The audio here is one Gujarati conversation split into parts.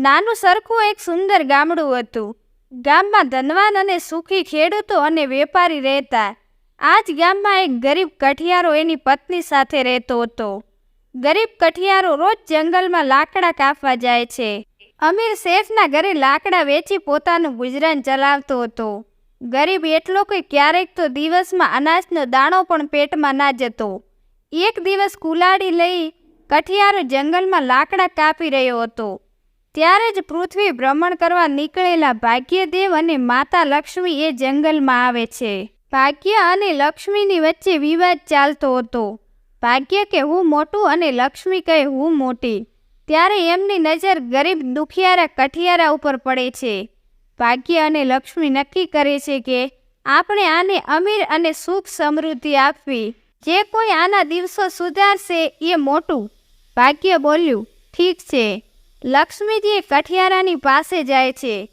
નાનું સરખું એક સુંદર ગામડું હતું. ગામમાં ધનવાન અને સુખી ખેડૂતો અને વેપારી રહેતા. આ જ ગામમાં એક ગરીબ કઠિયારો એની પત્ની સાથે રહેતો હતો. ગરીબ કઠિયારો રોજ જંગલમાં લાકડા કાપવા જાય છે. અમીર શેઠના ઘરે લાકડા વેચી પોતાનું ગુજરાન ચલાવતો હતો. ગરીબ એટલો કે ક્યારેક તો દિવસમાં અનાજનો દાણો પણ પેટમાં ના જતો. એક દિવસ કુલાડી લઈ કઠિયારો જંગલમાં લાકડા કાપી રહ્યો હતો. ત્યારે જ પૃથ્વી ભ્રમણ કરવા નીકળેલા ભાગ્યદેવ અને માતા લક્ષ્મી એ જંગલમાં આવે છે. ભાગ્ય અને લક્ષ્મીની વચ્ચે વિવાદ ચાલતો હતો. ભાગ્ય કે હું મોટું અને લક્ષ્મી કહે હું મોટી. ત્યારે એમની નજર ગરીબ દુખિયારા કઠિયારા ઉપર પડે છે. ભાગ્ય અને લક્ષ્મી નક્કી કરે છે કે આપણે આને અમીર અને સુખ સમૃદ્ધિ આપવી. જે કોઈ આના દિવસો સુધારશે એ મોટું. ભાગ્ય બોલ્યું, ઠીક છે. લક્ષ્મીજી કઠિયારાની પાસે જાય છે.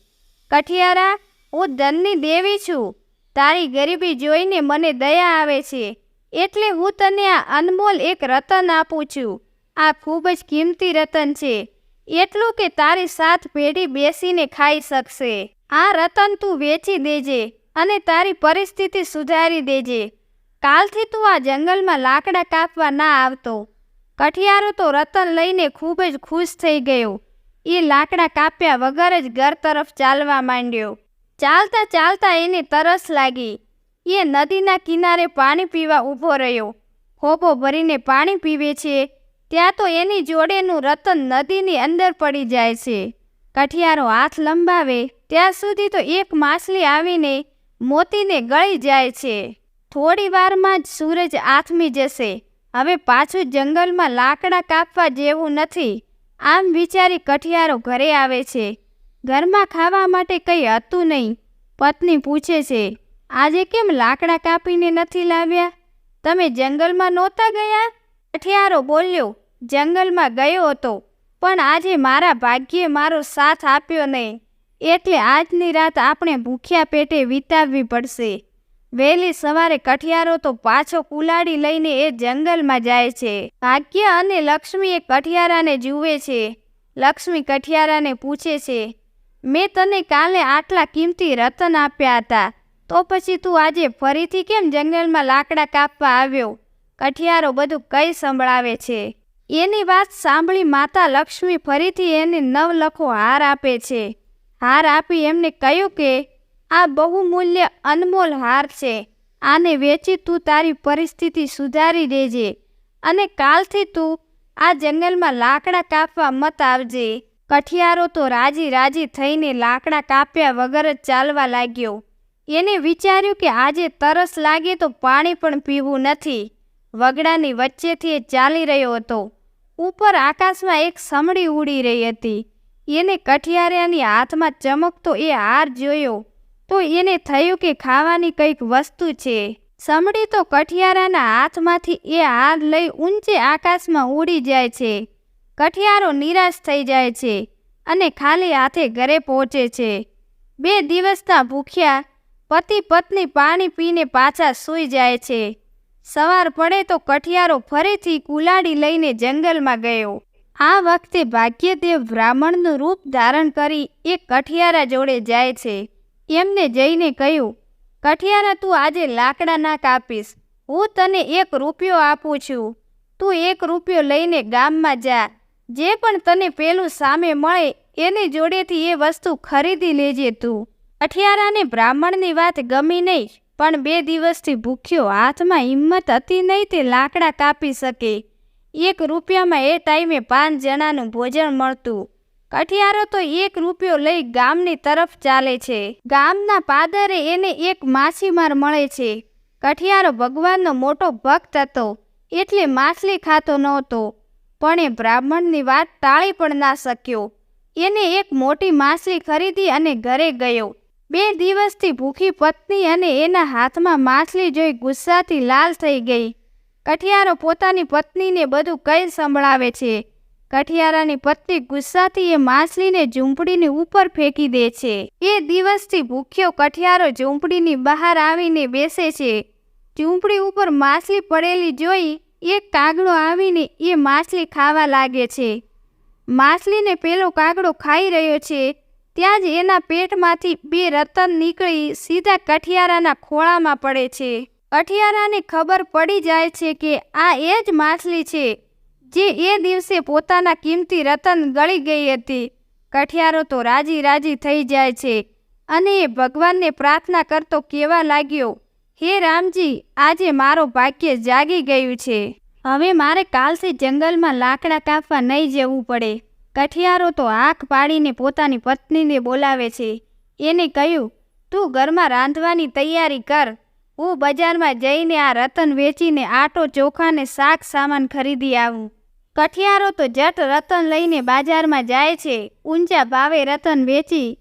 કઠિયારા, હું ધનની દેવી છું. તારી ગરીબી જોઈને મને દયા આવે છે. એટલે હું તને આ અનમોલ એક રતન આપું છું. આ ખૂબ જ કિંમતી રતન છે. એટલું કે તારી સાત પેઢી બેસીને ખાઈ શકશે. આ રતન તું વેચી દેજે અને તારી પરિસ્થિતિ સુધારી દેજે. કાલથી તું આ જંગલમાં લાકડા કાપવા ના આવતો. કઠિયારો તો રતન લઈને ખૂબ જ ખુશ થઈ ગયો. એ લાકડા કાપ્યા વગર જ ઘર તરફ ચાલવા માંડ્યો. ચાલતા ચાલતા એને તરસ લાગી. એ નદીના કિનારે પાણી પીવા ઊભો રહ્યો. હોબો ભરીને પાણી પીવે છે. ત્યાં તો એની જોડેનું રતન નદીની અંદર પડી જાય છે. કઠિયારો હાથ લંબાવે. ત્યાં સુધી તો એક માછલી આવીને મોતીને ગળી જાય છે. થોડી વારમાં જ સૂરજ આથમી જશે. હવે પાછું જંગલમાં લાકડા કાપવા જેવું નથી. આમ વિચારી કઠિયારો ઘરે આવે છે. ઘરમાં ખાવા માટે કંઈ હતું નહીં. પત્ની પૂછે છે, આજે કેમ લાકડા કાપીને નથી લાવ્યા? તમે જંગલમાં નહોતા ગયા? કઠિયારો બોલ્યો, જંગલમાં ગયો હતો, પણ આજે મારા ભાગ્યે મારો સાથ આપ્યો નહીં. એટલે આજની રાત આપણે ભૂખ્યા પેટે વિતાવવી પડશે. વહેલી સવારે કઠિયારો તો પાછો કુલાડી લઈને એ જંગલમાં જાય છે. ભાગ્ય અને લક્ષ્મી એ કઠિયારાને જુએ છે. લક્ષ્મી કઠિયારાને પૂછે છે, મેં તને કાલે આટલા કિંમતી રતન આપ્યા હતા, તો પછી તું આજે ફરીથી કેમ જંગલમાં લાકડા કાપવા આવ્યો? કઠિયારો બધું કઈ સંભળાવે છે? એની વાત સાંભળી માતા લક્ષ્મી ફરીથી એને નવલખો હાર આપે છે. હાર આપી એમને કહ્યું કે આ બહુમૂલ્ય અનમોલ હાર છે. આને વેચી તું તારી પરિસ્થિતિ સુધારી દેજે અને કાલથી તું આ જંગલમાં લાકડા કાપવા મત આવજે. કઠિયારો તો રાજી રાજી થઈને લાકડા કાપ્યા વગર જ ચાલવા લાગ્યો. એને વિચાર્યું કે આજે તરસ લાગે તો પાણી પણ પીવું નથી. વગડાની વચ્ચેથી એ ચાલી રહ્યો હતો. ઉપર આકાશમાં એક સમડી ઉડી રહી હતી. એને કઠિયારાની હાથમાં ચમકતો એ હાર જોયો. તો એને થયું કે ખાવાની કંઈક વસ્તુ છે. સમડી તો કઠિયારાના હાથમાંથી એ હાર લઈ ઊંચે આકાશમાં ઉડી જાય છે. કઠિયારો નિરાશ થઈ જાય છે અને ખાલી હાથે ઘરે પહોંચે છે. બે દિવસના ભૂખ્યા, પતિ પત્ની પાણી પીને પાછા સૂઈ જાય છે. સવાર પડે તો કઠિયારો ફરીથી કુલાડી લઈને જંગલમાં ગયો. આ વખતે ભાગ્યદેવ બ્રાહ્મણનું રૂપ ધારણ કરી એક કઠિયારા જોડે જાય છે. એમને જઈને કહ્યું, કઠિયારા તું આજે લાકડા ના કાપીશ હું તને એક રૂપિયો આપું છું. તું એક રૂપિયો લઈને ગામમાં જા. જે પણ તને પેલું સામે મળે, એની જોડેથી એ વસ્તુ ખરીદી લેજે તું. કઠિયારાને બ્રાહ્મણની વાત ગમી નહીં, પણ બે દિવસથી ભૂખ્યો હાથમાં હિંમત હતી નહીં તે લાકડા કાપી શકે. એક રૂપિયામાં એ ટાઈમે પાંચ જણાનું ભોજન મળતું. કઠિયારો તો એક રૂપિયો લઈ ગામની તરફ ચાલે છે. ગામના પાદરે એને એક માછીમાર મળે છે. કઠિયારો ભગવાનનો મોટો ભક્ત હતો, એટલે માછલી ખાતો નહોતો. પણ એ બ્રાહ્મણની વાત ટાળી પણ ના શક્યો. એને એક મોટી માછલી ખરીદી અને ઘરે ગયો. બે દિવસથી ભૂખી પત્ની અને એના હાથમાં માછલી જોઈ ગુસ્સાથી લાલ થઈ ગઈ. કઠિયારો પોતાની પત્નીને બધું કઈ સંભળાવે છે. કઠિયારાની પત્ની ગુસ્સાથી એ માછલીને ઝૂંપડીની ઉપર ફેંકી દે છે. એ દિવસથી ભૂખ્યો કઠિયારો ઝૂંપડીની બહાર આવીને બેસે છે. ઝૂંપડી ઉપર માછલી પડેલી જોઈ એક કાગડો આવીને એ માછલી ખાવા લાગે છે. માછલીને પેલો કાગડો ખાઈ રહ્યો છે. ત્યાં જ એના પેટમાંથી બે રતન નીકળી સીધા કઠિયારાના ખોળામાં પડે છે. કઠિયારાને ખબર પડી જાય છે કે આ એ જ માછલી છે. જે એ દિવસે પોતાના કિંમતી રતન ગળી ગઈ હતી. કઠિયારો તો રાજી રાજી થઈ જાય છે. અને એ ભગવાનને પ્રાર્થના કરતો કહેવા લાગ્યો? હે રામજી, આજે મારો ભાગ્ય જાગી ગયું છે. હવે મારે કાલથી જંગલમાં લાકડા કાપવા નહીં જવું પડે. કઠિયારો તો આંખ પાડીને પોતાની પત્નીને બોલાવે છે. એને કહ્યું, તું ઘરમાં રાંધવાની તૈયારી કર. હું બજારમાં જઈને આ રતન વેચીને આટો ચોખા ને શાક સામાન ખરીદી આવું. કઠિયારો તો જટ રતન લઈને બાજારમાં જાય છે. ઊંચા ભાવે રતન વેચી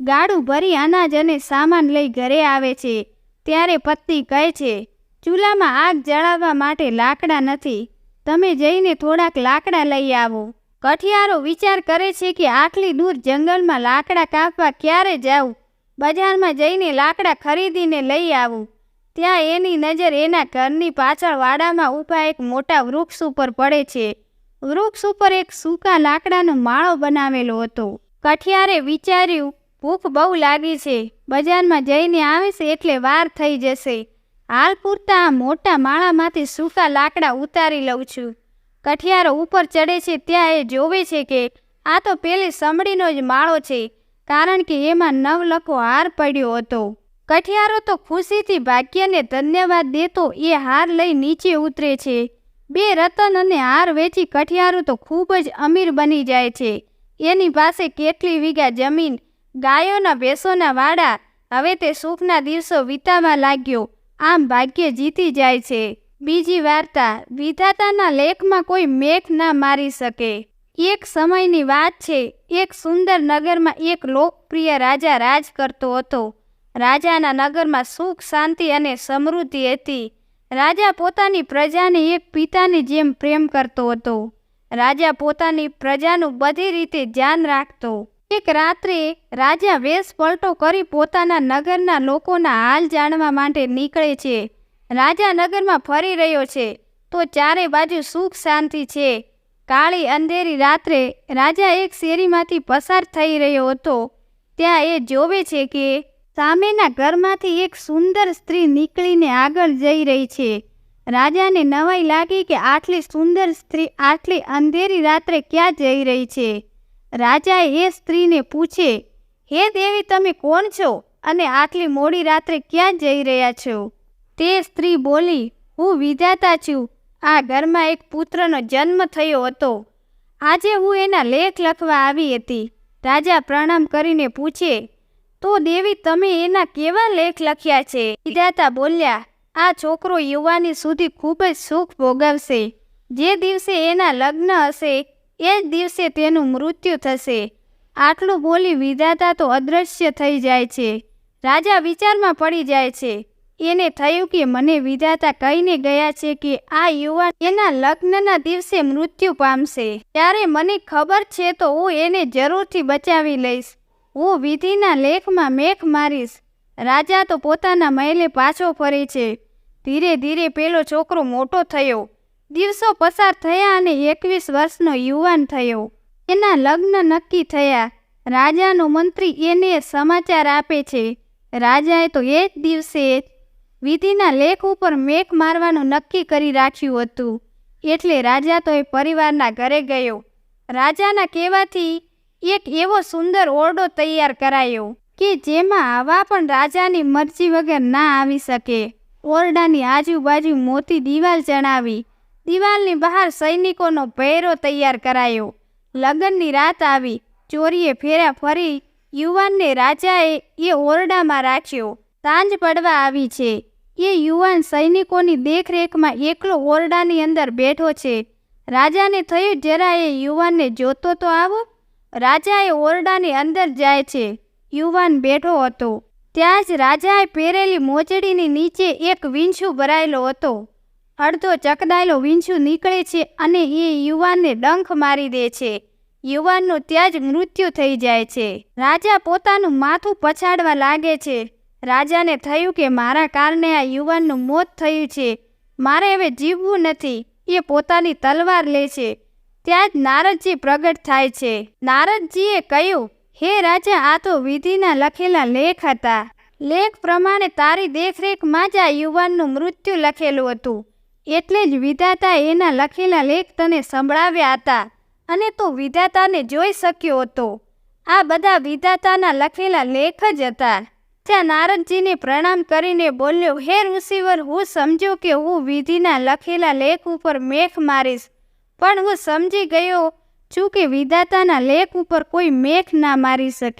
ગાડું ભરી અનાજ અને સામાન લઈ ઘરે આવે છે. ત્યારે પત્ની કહે છે, ચૂલામાં આગ જળાવવા માટે લાકડા નથી. તમે જઈને થોડાક લાકડા લઈ આવો. કઠિયારો વિચાર કરે છે કે આટલી દૂર જંગલમાં લાકડા કાપવા ક્યારે જાઉં? બજારમાં જઈને લાકડા ખરીદીને લઈ આવું. ત્યાં એની નજર એના ઘરની પાછળ વાડામાં ઊભા એક મોટા વૃક્ષ ઉપર પડે છે. વૃક્ષ ઉપર એક સૂકા લાકડાનો માળો બનાવેલો હતો. કઠિયારે વિચાર્યું, ભૂખ બહુ લાગી છે. બજારમાં જઈને આવીશ એટલે વાર થઈ જશે. હાલ પૂરતા આ મોટા માળામાંથી સૂકા લાકડા ઉતારી લઉં છું. કઠિયારો ઉપર ચડે છે ત્યાં એ જોવે છે કે આ તો પેલી સમડીનો જ માળો છે, કારણ કે એમાં નવલકો હાર પડ્યો હતો. કઠિયારો તો ખુશીથી ભાગ્યને ધન્યવાદ દેતો એ હાર લઈ નીચે ઉતરે છે. બે રતન અને હાર વેચી કઠિયારું તો ખૂબ જ અમીર બની જાય છે. એની પાસે કેટલી વીઘા જમીન? ગાયોના ભેંસોના વાડા? હવે તે સુખના દિવસો વિતાવા લાગ્યો. આમ ભાગ્ય જીતી જાય છે. બીજી વાર્તા, વિધાતાના લેખમાં કોઈ મેઘ ના મારી શકે. એક સમયની વાત છે, એક સુંદર નગરમાં એક લોકપ્રિય રાજા રાજ કરતો હતો. રાજાના નગરમાં સુખ, શાંતિ અને સમૃદ્ધિ હતી. રાજા પોતાની પ્રજાને એક પિતાની જેમ પ્રેમ કરતો હતો. રાજા પોતાની પ્રજાનું બધી રીતે ધ્યાન રાખતો. એક રાત્રે રાજા વેશ પલટો કરી પોતાના નગરના લોકોના હાલ જાણવા માટે નીકળે છે. રાજા નગરમાં ફરી રહ્યો છે. તો ચારે બાજુ સુખ શાંતિ છે. કાળી અંધેરી રાત્રે રાજા એક શેરીમાંથી પસાર થઈ રહ્યો હતો. ત્યાં એ જોવે છે કે સામેના ઘરમાંથી એક સુંદર સ્ત્રી નીકળીને આગળ જઈ રહી છે. રાજાને નવાઈ લાગી કે આટલી સુંદર સ્ત્રી આટલી અંધેરી રાત્રે ક્યાં જઈ રહી છે? રાજાએ એ સ્ત્રીને પૂછે, હે દેવી, તમે કોણ છો અને આટલી મોડી રાત્રે ક્યાં જઈ રહ્યા છો? તે સ્ત્રી બોલી, હું વિધાતા છું. આ ઘરમાં એક પુત્રનો જન્મ થયો હતો. આજે હું એના લેખ લખવા આવી હતી. રાજા પ્રણામ કરીને પૂછે તો દેવી, તમે એના કેવા લેખ લખ્યા છે? વિધાતા બોલ્યા, આ છોકરો યુવાની સુધી ખૂબ જ સુખ ભોગવશે. જે દિવસે એના લગ્ન હશે, એ જ દિવસે તેનું મૃત્યુ થશે. આટલું બોલી વિધાતા તો અદૃશ્ય થઈ જાય છે. રાજા વિચારમાં પડી જાય છે. એને થયું કે મને વિધાતા કહીને ગયા છે કે આ યુવાન એના લગ્નના દિવસે મૃત્યુ પામશે. ત્યારે મને ખબર છે તો હું એને જરૂરથી બચાવી લઈશ. હું વિધિના લેખમાં મેખ મારીશ. રાજા તો પોતાના મહેલે પાછો ફરે છે. ધીરે ધીરે પેલો છોકરો મોટો થયો. દિવસો પસાર થયા અને એકવીસ વર્ષનો યુવાન થયો. એના લગ્ન નક્કી થયા. રાજાનો મંત્રી એને સમાચાર આપે છે. રાજાએ તો એ જ દિવસે વિધિના લેખ ઉપર મેઘ મારવાનું નક્કી કરી રાખ્યું હતું. એટલે રાજા તો એ પરિવારના ઘરે ગયો. રાજાના કહેવાથી એક એવો સુંદર ઓરડો તૈયાર કરાયો કે જેમાં હવા પણ રાજાની મરજી વગર ના આવી શકે. ઓરડાની આજુબાજુ મોતી દિવાલ ચણાવી દિવાલની બહાર સૈનિકોનો પહેરો તૈયાર કરાયો. લગ્નની રાત આવી, ચોરીએ ફેરા ફરી યુવાનને રાજાએ એ ઓરડામાં રાખ્યો. સાંજ પડવા આવી છે. એ યુવાન સૈનિકોની દેખરેખમાં એકલો ઓરડાની અંદર બેઠો છે. રાજાને થયું જરા એ યુવાનને જોતો તો આવો? રાજાએ ઓરડાની અંદર જાય છે. યુવાન બેઠો હતો. ત્યાં જ રાજાએ પહેરેલી મોજડીની નીચે એક વીંછું ભરાયેલો હતો. અડધો ચકડાયેલો વીંછું નીકળે છે અને એ યુવાનને ડંખ મારી દે છે. યુવાનનું ત્યાં જ મૃત્યુ થઈ જાય છે. રાજા પોતાનું માથું પછાડવા લાગે છે. રાજાને થયું કે મારા કારણે આ યુવાનનું મોત થયું છે. મારે હવે જીવવું નથી. એ પોતાની તલવાર લે છે. ત્યાં જ નારદજી પ્રગટ થાય છે. નારદજીએ કહ્યું, હે રાજા, આ તો વિધિના લખેલા લેખ હતા. લેખ પ્રમાણે તારી દેખરેખમાં જ આ યુવાનનું મૃત્યુ લખેલું હતું. એટલે જ વિધાતા એના લખેલા લેખ તને સંભળાવ્યા હતા અને તું વિધાતાને જોઈ શક્યો હતો. આ બધા વિધાતાના લખેલા લેખ જ હતા. ત્યાં નારદજીને પ્રણામ કરીને બોલ્યો, હે ઋષિવર, હું સમજો કે હું વિધિના લખેલા લેખ ઉપર મેખ મારીશ. પણ હું સમજી ગયો છું કે વિધાતાના લેખ ઉપર કોઈ મેઘ ના મારી શકે.